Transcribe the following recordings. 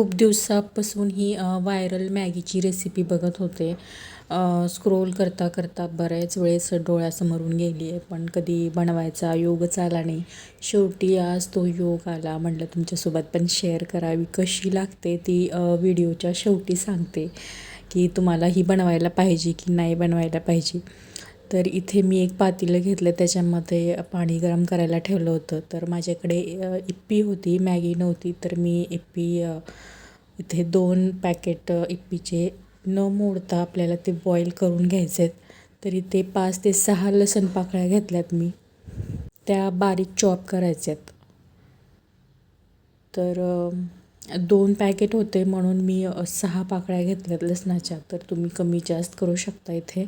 खूप दिवसापासून ही viral मॅगीची recipe बघत होते. स्क्रोल करता करता बऱ्याच वेळेस डोळ्यासमोरून गेली आहे पण कधी बनवायचा योगच आला नाही. शेवटी आज तो योग आला म्हटलं तुमच्यासोबत पण शेअर करावी. कशी लागते ती व्हिडिओच्या शेवटी सांगते की तुम्हाला ही बनवायला पाहिजे की नाही बनवायला पाहिजे. तर इथे मी एक पातेलं घेतलं त्याच्यामध्ये पाणी गरम करायला ठेवलं होतं. तर माझ्याकडे इप्पी होती मॅगी नव्हती तर मी इप्पी इथे दोन पॅकेट इप्पीचे न मोडता आपल्याला ते बॉईल करून घ्यायचे आहेत. तर इथे पाच ते सहा लसण पाकळ्या घेतल्यात मी. त्या बारीक चॉप करायच्यात तर दोन पॅकेट होते म्हणून मी सहा पाकळ्या घेतल्यात लसणाच्या. तर तुम्ही कमी जास्त करू शकता इथे.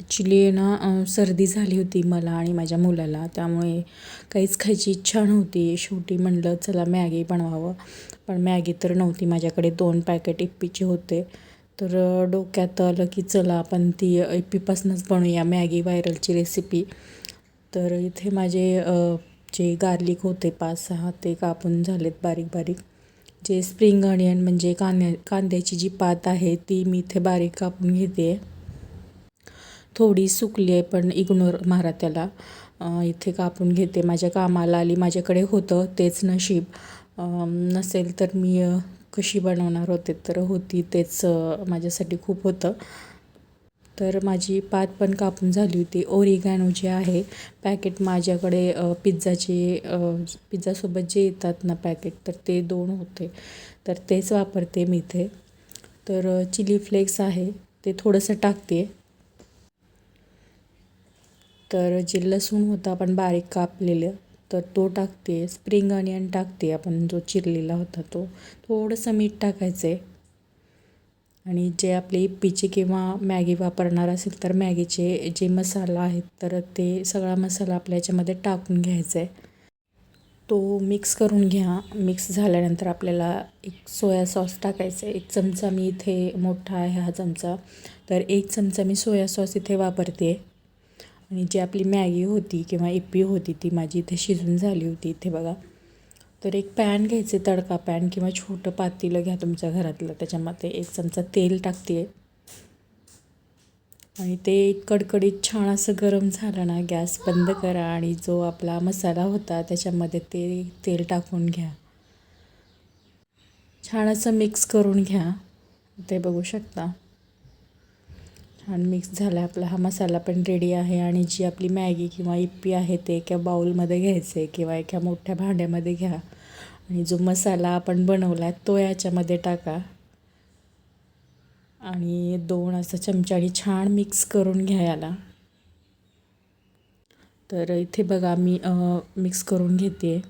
ॲक्च्युली ना सर्दी झाली होती मला आणि माझ्या मुलाला. त्यामुळे काहीच खायची इच्छा नव्हती. शेवटी म्हणलं चला मॅगी बनवावं. पण मॅगी तर नव्हती. माझ्याकडे दोन पॅकेट इप्पीचे होते. तर डोक्यात आलं की चला आपण ती इप्पीपासूनच बनवूया मॅगी व्हायरलची रेसिपी. तर इथे माझे जे गार्लिक होते पाच सहा ते कापून झालेत बारीक बारीक. जे स्प्रिंग अनियन म्हणजे कांद्या कांद्याची जी पात आहे ती मी इथे बारीक कापून घेते. थोडी सुकली आहे पण इग्नोर मारा त्याला. इथे कापून घेते. माझ्या कामाला आली. माझ्याकडे होतं तेच नशीब. नसेल तर मी कशी बनवणार होते तर होती तेच माझ्यासाठी खूप होतं. तर माझी पात पण कापून झाली होती. ओरिगॅनो जे आहे पॅकेट माझ्याकडे पिझ्झाचे पिझ्झासोबत जे येतात ना पॅकेट तर ते दोन होते. तर तेच वापरते मी इथे. तर चिली फ्लेक्स आहे. ते थोडंसं टाकते. तर जे लसूण होतं आपण बारीक कापलेलं तर तो टाकते स्प्रिंग अनियन टाकते आपण जो चिरलेला होता तो. थोडंसं मीठ टाकायचं आहे आणि जे आपले इप्पीचे किंवा मॅगी वापरणार असेल तर मॅगीचे जे मसाला आहेत तर ते सगळा मसाला आपल्या याच्यामध्ये टाकून घ्यायचा आहे तो मिक्स करून घ्या. मिक्स झाल्यानंतर आपल्याला एक सोया सॉस टाकायचं आहे एक चमचा मी इथे मोठा आहे हा चमचा. तर एक चमचा मी सोया सॉस इथे वापरते. आणि जी आपली मॅगी होती किंवा इप्पी होती ती माझी इथे शिजून झाली होती इथे बघा. तर एक पॅन घ्यायचे तडका पॅन किंवा छोटं पातेलं घ्या तुमच्या घरातलं. त्याच्यामध्ये एक चमचा तेल टाकते आणि ते कडकडीत छान असं गरम झालं ना गॅस बंद करा आणि जो आपला मसाला होता त्याच्यामध्ये ते तेल टाकून घ्या. छान असं मिक्स करून घ्या. ते बघू शकता. छान मिक्स झाला आपला हा मसाला पण रेडी आहे आणि जी आपली मॅगी किंवा इप्पी आहे ते एका बाऊलमध्ये घ्यायचे किंवा एका मोठ्या भांड्यामध्ये घ्या. आणि जो मसाला आपण बनवला आहे तो याच्यामध्ये टाका. आणि दोन असं चमच्याने छान मिक्स करून घ्या याला. तर इथे बघा मी मिक्स करून घेते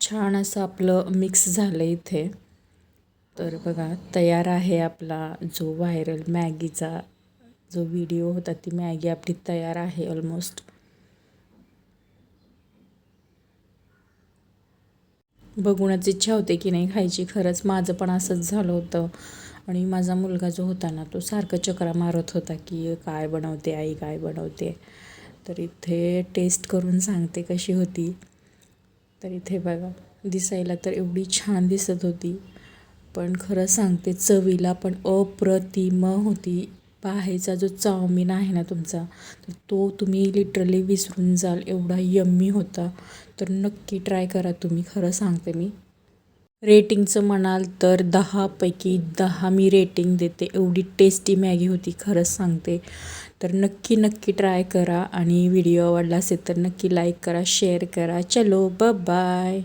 छान असं आपलं मिक्स झालं इथे. तर बघा तयार आहे आपला जो व्हायरल मॅगीचा जो व्हिडिओ होता ती मॅगी आपली तयार आहे ऑलमोस्ट बघूनच इच्छा होते की नाही खायची खरंच माझं पण असंच झालं होतं. आणि माझा मुलगा जो होता ना तो सारखं चक्रा मारत होता की काय बनवते आई काय बनवते? तर इथे टेस्ट करून सांगते कशी होती. तर इथे बघा दिसायला तर एवढी छान दिसत होती. पण खरं सांगते चवीला पण अप्रतिम होती. बाहेरचा जो चाऊमिन आहे ना तुमचा तर तो तुम्ही लिटरली विसरून जाल एवढा यम्मी होता. तर नक्की ट्राय करा तुम्ही खरं सांगते मी. रेटिंगचं म्हणाल तर दहापैकी दहा मी रेटिंग देते. एवढी टेस्टी मॅगी होती खरंच सांगते. तर नक्की नक्की ट्राय करा आणि व्हिडिओ आवडला असेल तर नक्की लाईक करा शेअर करा. चलो ब बाय